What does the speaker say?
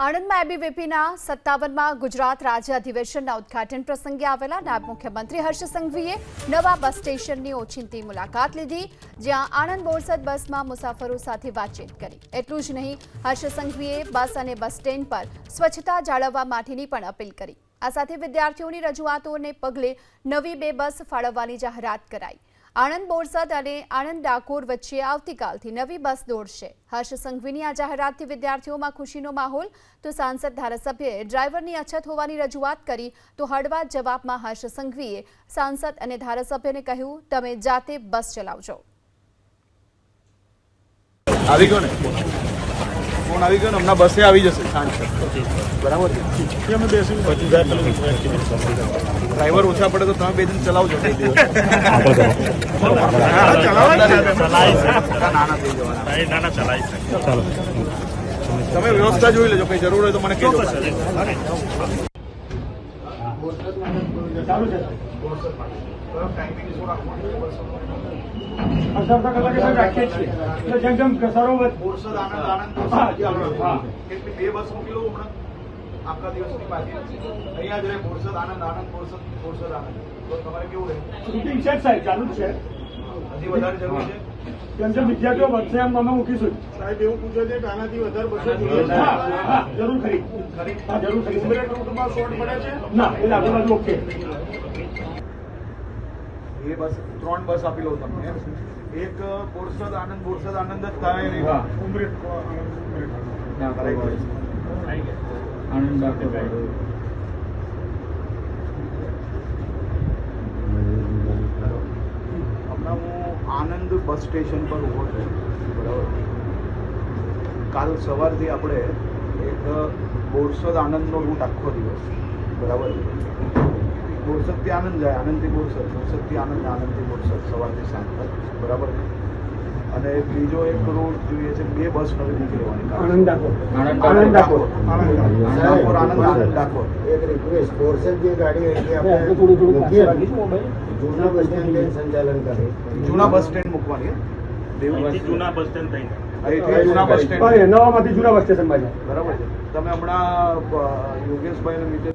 આણંદમાં એબીવીપીના સત્તાવનમાં ગુજરાત રાજ્ય અધિવેશનના ઉદ્ઘાટન પ્રસંગે આવેલા નાયબ મુખ્યમંત્રી હર્ષ સંઘવીએ નવા બસ સ્ટેશનની ઓચિંતી મુલાકાત લીધી, જ્યાં આણંદ બોરસદ બસમાં મુસાફરો સાથે વાતચીત કરી. એટલું જ નહીં, હર્ષ સંઘવીએ બસ અને બસ સ્ટેન્ડ પર સ્વચ્છતા જાળવવા માટેની પણ અપીલ કરી. આ સાથે વિદ્યાર્થીઓની રજૂઆતોને પગલે નવી બે બસ ફાળવવાની જાહેરાત કરાઈ. આણંદ બોરસદ અને આણંદ ડાકોર વચ્ચે આવતીકાલથી નવી બસ દોડશે. હર્ષ સંઘવીની આ જાહેરાતથી વિદ્યાર્થીઓમાં ખુશીનો માહોલ. તો સાંસદ ધારાસભ્યએ ડ્રાઈવરની અછત હોવાની રજૂઆત કરી. તો હળવા જવાબમાં હર્ષ સંઘવીએ સાંસદ અને ધારાસભ્યને કહ્યું, તમે જાતે બસ ચલાવજો. આવી ગયો ને ફોન આવી ગયો ને હમણાં બસે આવી જશે સાંજ બરાબર છે અમે બેસી ડ્રાઈવર ઓછા પડે તો તમે બે દિન ચલાવજો બે દિવસ નાના થઈ જવાના તમે વ્યવસ્થા જોઈ લેજો કઈ જરૂર હોય તો મને કહેજો અડધા કલાકે સર રાખીએ જ છીએ. એટલે જેમ જેમ ઘસારો બોરસદ આનંદ આનંદ હા, બોરસદ હા. કેટલી બે બસ મોકલી હમણાં આખા દિવસની પાછી અહીંયા જ રહે બોરસદ આનંદ આનંદ બોરસદ બોરસદ આનંદ. તો તમારે કેવું રહે? છે સાહેબ ચાલુ જ છે. હજી વધારે જરૂર છે? જેમ જેમ વિદ્યાર્થીઓ વધશે એમ અમે મૂકીશું. સાહેબ એવું પૂછે છે કે આનાથી વધારે બસો હા, હા, જરૂર ખરી. ખરી જરૂર ખરી. ઉમરેઠ રૂટમાં શોર્ટ પડે છે? ના એટલે આજુબાજુ ઓકે. એ બસ ત્રણ બસ આપી લઉં તમને. એક બોરસદ આનંદ બોરસદ આનંદ જ થાય નહીં. આનંદ ઉમરેઠ ઉમરેઠ ના, કરાવી દઈશ. હમણાં હું બસ સ્ટેશન પર ઊભો છે. બરાબર? કાલ સવારથી આપણે એક બોરસદ આનંદનો રૂટ આખો દિવસ. બરાબર? બોરસદથી આનંદ જાય, આનંદથી બોરસદ, બોરસદથી આનંદ, આનંદથી બોરસદ, સવારથી સાંજ. બરાબર? અને બીજો એક રૂટ જોઈએ છે બે બસ નવી નીકળવાની આનંદ ડાકોર. આનંદ આનંદ ડાકોર. આનંદ ડાકોર. આનંદ આનંદ ડાકોર. એક રિક્વેસ્ટ બોરસદ જે ગાડી હતી થોડું આપણે થોડું મૂકીએ. મોબાઈલ. જૂના બસ સ્ટેન્ડ સંચાલન કરે. જૂના બસ સ્ટેન્ડ મૂકવાની દેવું? જૂના બસ સ્ટેન્ડ થઈને અહીંથી જૂના બસ સ્ટેન્ડ નવામાંથી જૂના બસ સ્ટેશન બરાબર છે. તમે હમણાં યોગેશભાઈ ને મીટર